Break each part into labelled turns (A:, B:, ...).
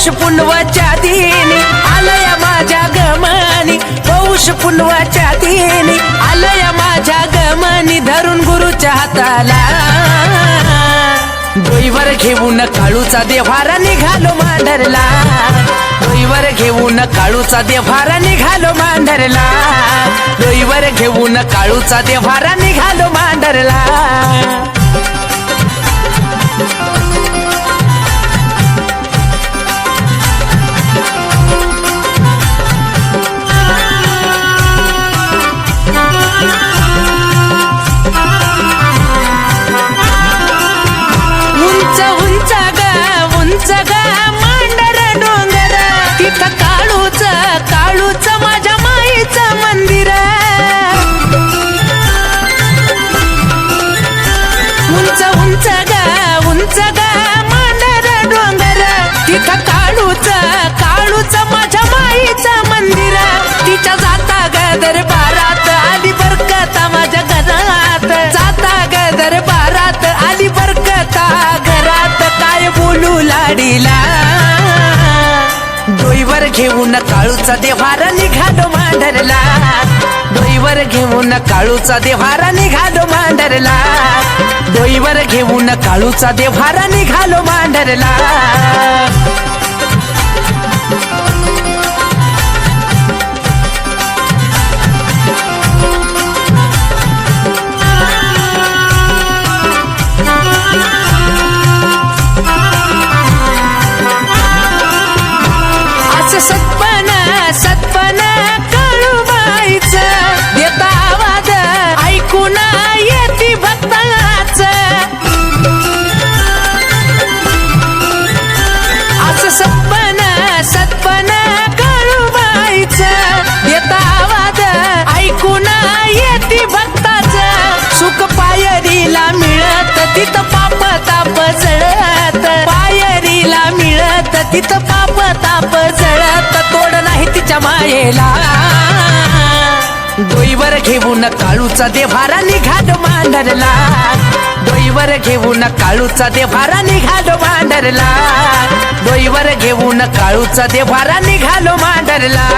A: पौष पुनवाच्या दिनी आलय माझ्या गमानी. पौष पुनवाच्या दिनी आलय माझ्या गमानी. धरून गुरुच्या हाताला डोईवर घेऊन काळूचा देवारा निघालो मांढरला. डोईवर घेऊन काळूचा देवारा निघालो मांढरला. डोईवर घेऊन काळूचा देवारा निघालो मांढरला. उंच उंच ग उंच ग मांडर डोंगर तिथं काळूच काळूच माझ्या माईचं मंदिर उंच उंच ग उंच ग घेऊन काळूचा देवारा निघालो मांढरला. डोईवर घेऊन काळूचा देवारा निघालो मांढरला. डोईवर घेऊन काळूचा देवारा निघालो मांढरला. तिथं पाप ताप जळत पायरीला मिळत तिथं पाप ताप जळत तोड नाही तिच्या मायेला. दोईवर घेऊन काळूचा देवारा निघालो मांडरला दोईवर घेऊन काळूचा देवारा निघालो मांडरला दोईवर घेऊन काळूचा देवारा निघालो मांडरला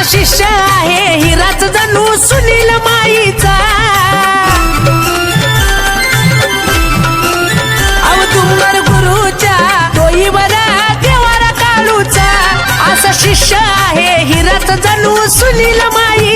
A: माझा शिष्य आहे. हिराच जणू सुनील माईचा. गुरुच्या डोईवर असा शिष्य आहे. हिराच जणू सुनील माई